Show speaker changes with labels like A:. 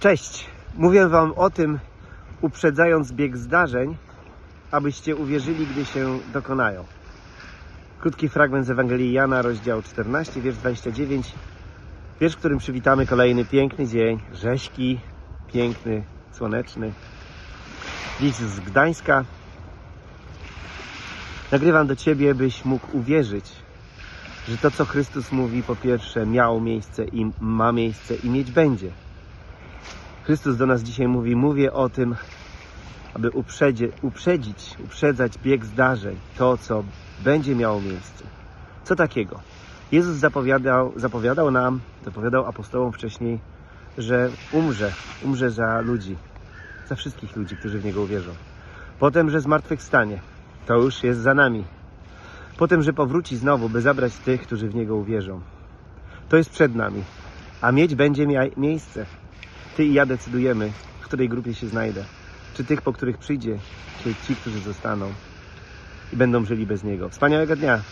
A: Cześć! Mówię Wam o tym, uprzedzając bieg zdarzeń, abyście uwierzyli, gdy się dokonają. Krótki fragment z Ewangelii Jana, rozdział 14, wiersz 29. Wiersz, w którym przywitamy kolejny piękny dzień, rześki, piękny, słoneczny. Dziś z Gdańska. Nagrywam do Ciebie, byś mógł uwierzyć, że to, co Chrystus mówi, po pierwsze miało miejsce i ma miejsce i mieć będzie. Chrystus do nas dzisiaj mówi, mówię o tym, aby uprzedzie, uprzedzić, uprzedzać bieg zdarzeń, to, co będzie miało miejsce. Co takiego? Jezus zapowiadał, zapowiadał nam, zapowiadał apostołom wcześniej, że umrze, umrze za ludzi, za wszystkich ludzi, którzy w Niego uwierzą. Potem, że zmartwychwstanie, to już jest za nami. Potem, że powróci znowu, by zabrać tych, którzy w Niego uwierzą. To jest przed nami, a mieć będzie mia- miejsce. Ty i ja decydujemy, w której grupie się znajdę. Czy tych, po których przyjdzie, czy ci, którzy zostaną i będą żyli bez Niego. Wspaniałego dnia!